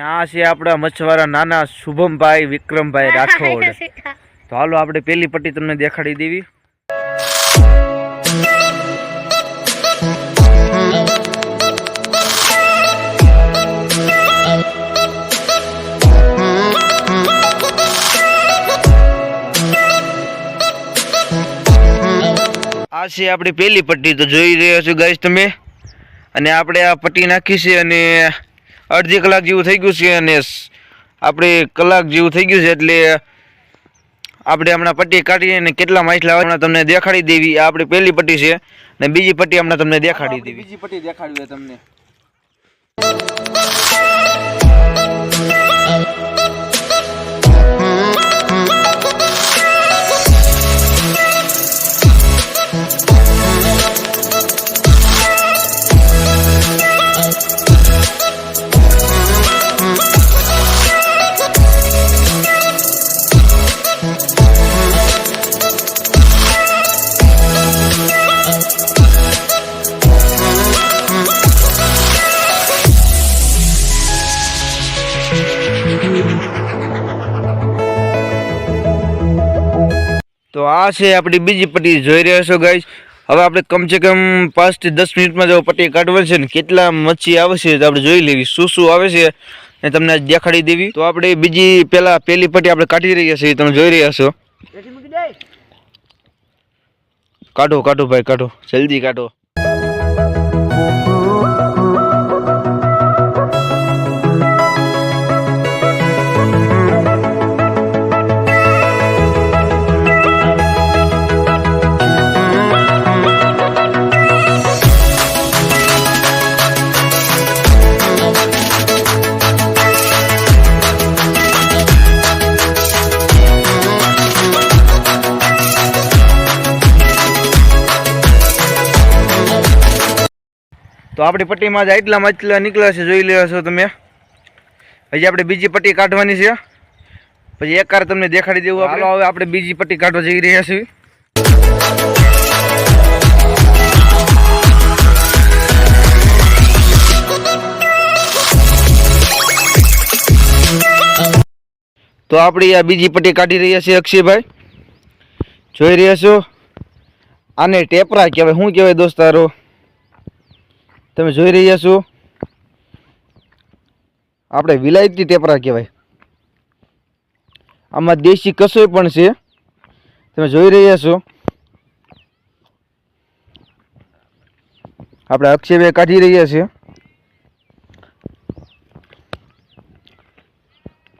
અને આ છે આપણા મચ્છવાળા નાના શુભમભાઈ વિક્રમભાઈ રાઠોડ. તો હાલો આપણે પેલી પટ્ટી તમને દેખાડી દેવી. આ છે આપણી પેલી પટ્ટી તો જોઈ રહ્યા છો ગાઈસ તમે? અને આપણે આ પટ્ટી નાખી છે અને અડધી કલાક જેવું થઈ ગયું છે અને આપણે કલાક જેવું થઈ ગયું છે એટલે આપણે હમણાં પટ્ટી કાઢીએ અને કેટલા માછલા હમણાં તમને દેખાડી દેવી. આ આપણી પહેલી પટ્ટી છે અને બીજી પટ્ટી હમણાં તમને દેખાડી દેવી. બીજી પટ્ટી દેખાડવી તમને. તો આ છે આપણી બીજી પટ્ટી જોઈ રહ્યા છો ગાઈશ હવે આપણે કમસે કમ પાંચથી દસ મિનિટમાં જો પટ્ટી કાઢવાની છે ને કેટલા મચ્છી આવે છે તો આપણે જોઈ લેવી. શું શું આવે છે એ તમને આજ દેખાડી દેવી. તો આપણે બીજી પહેલા પહેલી પટ્ટી આપણે કાઢી રહ્યા છીએ તમે જોઈ રહ્યા છો. કાઢો કાઢો ભાઈ કાઢો. જલ્દી કાઢો. તો આપણી પટ્ટીમાં જ આટલા માછલા નીકળ્યા છે, જોઈ લેવા છો તમે. હજી આપણે બીજી પટ્ટી કાઢવાની છે. પછી એક કાર તમને દેખાડી દેવું આપણે. હવે આપણે બીજી પટ્ટી કાઢવા જઈ રહ્યા છીએ. તો આપણી આ બીજી પટ્ટી કાઢી રહ્યા છીએ, અક્ષયભાઈ. જોઈ રહ્યા છો? આને ટેપરા કહેવાય. શું કહેવાય દોસ્તારો? તમે જોઈ રહ્યા છો? આપણે વિલાયતી ટેપરા કહેવાય. આમાં દેશી કસોઈ પણ છે. તમે જોઈ રહ્યા છો? આપણે અક્ષયભાઈ કાઢી રહ્યા છીએ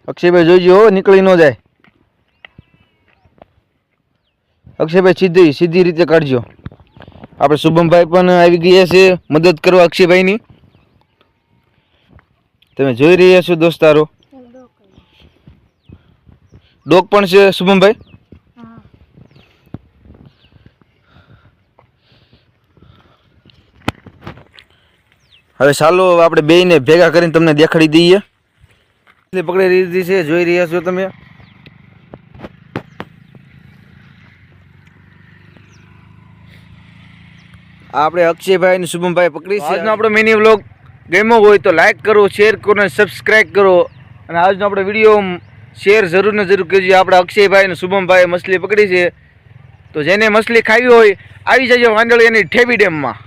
અક્ષયભાઈ જોઈજો નીકળી ન જાય. અક્ષયભાઈ સીધી સીધી રીતે કાઢજો. આપણે શુભમભાઈ પણ આવી ગયા છે, મદદ કરવા અક્ષયભાઈની. તમે જોઈ રહ્યા છો દોસ્તારો. ડોક પણ છે, શુભમભાઈ? હવે ચાલો, આપણે બેયને ભેગા કરીને તમને દેખાડી દઈએ. પકડી લીધી છે, જોઈ રહ્યા છો તમે? આપણે અક્ષયભાઈ શુભમભાઈ પકડી છે. આજનો આપણો મિની વ્લોગ ગમ્યો હોય તો લાઈક કરો શેર કરો અને સબસ્ક્રાઈબ કરો. અને આજનો આપણો વીડિયો શેર જરૂર ને જરૂર કરજો. આપણે અક્ષયભાઈ અને શુભમભાઈ મછલી પકડી છે. તો જેને મછલી ખાવી હોય, આવી જજો વાંદળી એની ઠેબી ડેમમાં.